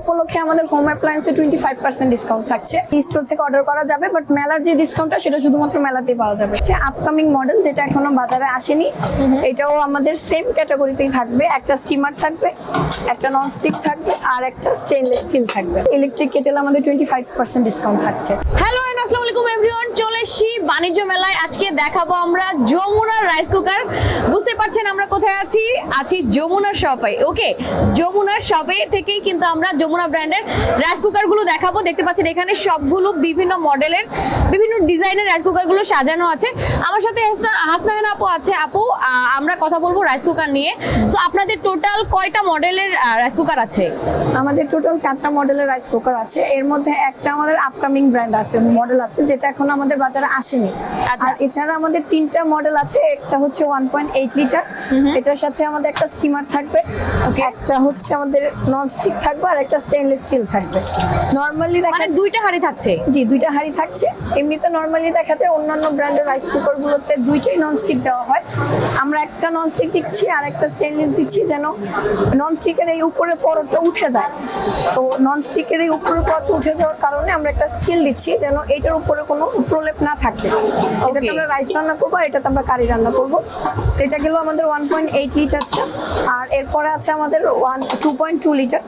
উপলক্ষে আমাদের হোম অ্যাপ্লায়েন্সে টোয়েন্টি ফাইভ পার্সেন্ট ডিসকাউন্ট থাকছে স্টোর থেকে অর্ডার করা যাবে বাট মেলার যে ডিসকাউন্টটা সেটা শুধুমাত্র মেলাতেই পাওয়া যাবে। হচ্ছে আপকামিং মডেল যেটা এখনও বাজারে আসেনি এটাও আমাদের সেম ক্যাটাগরিতেই থাকবে। একটা স্টিমার থাকবে একটা নন স্টিক থাকবে আর একটা স্টেনলেস স্টিল থাকবে। ইলেকট্রিক কেটেল আমাদের টোয়েন্টি ফাইভ পার্সেন্ট ডিসকাউন্ট থাকছে। হ্যালো এসেছি বাণিজ্য মেলায় আজকে দেখাবো আমরা যমুনার রাইস কুকার বুঝতে পারছেন আমরা কোথায় আছি? আছি যমুনার শপে ওকে যমুনার শপে থেকেই কিন্তু আমরা যমুনা ব্র্যান্ডের রাইস কুকারগুলো দেখাবো। দেখতে পাচ্ছেন এখানে সবগুলো বিভিন্ন মডেলের, বিভিন্ন ডিজাইনের রাইস কুকারগুলো সাজানো আছে। আমার সাথে হাসনা- হাসনাহেন আপু আছে। আপু আমরা কথা বলব রাইস কুকার নিয়ে। তো আপনাদের টোটাল কয়টা মডেলের রাইস কুকার আছে? আমাদের টোটাল চারটা মডেলের রাইস কুকার আছে। এর মধ্যে একটা আমাদের আপকামিং ব্র্যান্ড আছে মডেল আছে, যেটা এখন আমাদের বাজারে আসেনি। আচ্ছা। আর এছাড়া আমাদের তিনটা মডেল আছে একটা হচ্ছে ওয়ান পয়েন্ট এইট লিটার এটার সাথে আমাদের একটা স্টিমার থাকবে। একটা হচ্ছে আমাদের নন স্টিক থাকবে আর একটা স্টেনলেস স্টিল থাকবে। নর্মালি দেখা মানে দুইটা হাড়ি থাকছে? জি দুইটা হাঁড়ি থাকছে। এমনিতে নর্মালি দেখা যায় অন্যান্য ব্র্যান্ডের রাইস কুকার গুলোতে দুইটাই নন স্টিক দেওয়া হয়। আমরা একটা নন স্টিক দিচ্ছি আর একটা স্টেনলেস দিচ্ছি যেন নন স্টিকের এই উপরে পরটা উঠে যায়। তো নন স্টিকের এই উপরে পরটা উঠে যাওয়ার কারণে আমরা একটা স্টিল দিচ্ছি যেন এটার উপরে কোনো প্রলেপ না থাকে। এটাতে আমরা রাইস রান্না করব এটা এটাতে আমরা কারি রান্না করব। এটা গেল আমাদের ওয়ান পয়েন্ট এইট লিটারটা আর এরপরে আছে আমাদের one two point two litre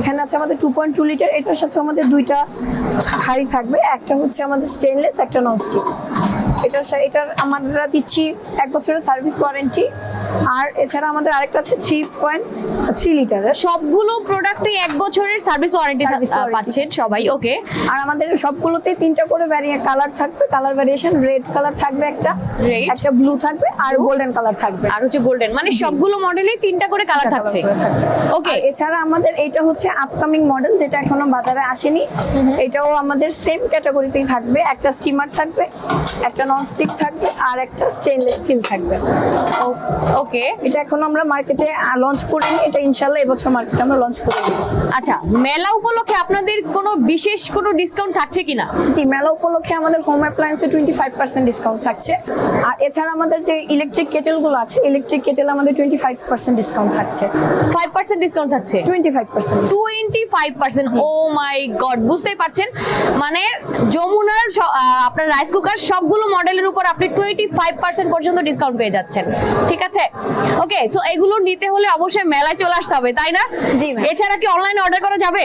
এখানে আছে আমাদের টু পয়েন্ট টু লিটার এটার সাথে আমাদের দুইটা হাঁড়ি থাকবে। একটা হচ্ছে আমাদের স্টেনলেস একটা ননস্টিক এটার সা- এটার আমরা দিচ্ছি এক বছরের সার্ভিস ওয়ারেন্টি। আর এছাড়া আমাদের আরেকটা আছে থ্রি পয়েন্ট থ্রি লিটারের সবগুলো প্রোডাক্টে এক বছরের সার্ভিস ওয়ারেন্টি পাচ্ছেন সবাই ওকে আর আমাদের সবগুলোতেই তিনটা করে ভ্যারিয়েন্ট কালার থাকবে কালার ভ্যারিয়েশন রেড কালার থাকবে একটা একটা ব্লু থাকবে আর গোল্ডেন কালার থাকবে। আর হচ্ছে গোল্ডেন মানে সবগুলো মডেলেই তিনটা করে কালার থাকছে। ওকে এছাড়া আমাদের এটা হচ্ছে আপকামিং মডেল যেটা এখনও বাজারে আসেনি। এটাও আমাদের সেম ক্যাটাগরিতেই থাকবে একটা স্টিমার থাকবে একটা নন স্টিক থাকবে আর একটা স্টেনলেস স্টিল থাকবে। ওকে এটা এখন আমরা মার্কেটে লঞ্চ করিনি। এটা ইনশাল্লাহ এবছর মার্কেটে আমরা লঞ্চ করে দিব। আচ্ছা মেলা উপলক্ষে আপনাদের কোনো বিশেষ কোনো ডিসকাউন্ট থাকছে কিনা? জি মেলা উপলক্ষে আমাদের হোম অ্যাপ্লায়েন্সে টোয়েন্টি ফাইভ পার্সেন্ট ডিসকাউন্ট থাকছে। আর এছাড়া আমাদের যে ইলেকট্রিক কেটেলগুলো আছে ইলেকট্রিক কেটেল আমাদের টোয়েন্টি ফাইভ পার্সেন্ট ডিসকাউন্ট থাকছে। ফাইভ পার্সেন্ট ডিসকাউন্ট থাকছে? Twenty five percent twenty five percent oh my God বুঝতেই পারছেন? মানে যমুনার আপনার রাইস কুকার সবগুলো মডেলের উপর আপনি টোয়েন্টি ফাইভ পার্সেন্ট পর্যন্ত ডিসকাউন্ট পেয়ে যাচ্ছেন। ঠিক আছে? ওকে সো এগুলো নিতে হলে অবশ্যই মেলায় চলে আসতে হবে তাই না? জি, এছাড়া কি অনলাইনে অর্ডার করা যাবে?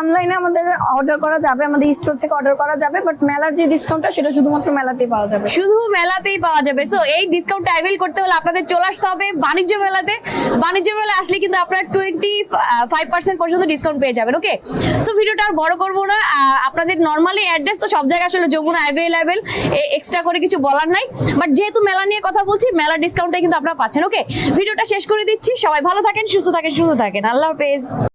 অনলাইনে আমাদের অর্ডার করা যাবে আমাদের স্টোর থেকে অর্ডার করা যাবে বাট মেলার যে ডিসকাউন্টটা সেটা শুধুমাত্র মেলাতেই পাওয়া যাবে। শুধু মেলাতেই পাওয়া যাবে। সো এই ডিসকাউন্ট অ্যাভেল করতে হলে আপনাদের চলে আসতে হবে বাণিজ্য মেলাতে। বাণিজ্য মেলায় আসলে কিন্তু আপনারা টোয়েন্টি ফাইভ পার্সেন্ট পর্যন্ত ডিসকাউন্ট পেয়ে যাবেন ওকে সো ভিডিওটা আর বড় করব না। আপনাদের নর্মালি অ্যাড্রেস তো সব জায়গায় আসলে যমুনা অ্যাভেলেবেল এক্সট্রা করে কিছু বলার নাই। বাট যেহেতু মেলা নিয়ে কথা বলছি, মেলা ডিসকাউন্টটা কিন্তু আপনারা পাচ্ছেন। ওকে ভিডিওটা শেষ করে দিচ্ছি। সবাই ভালো থাকেন, সুস্থ থাকেন সুস্থ থাকেন। আল্লাহ হাফেজ।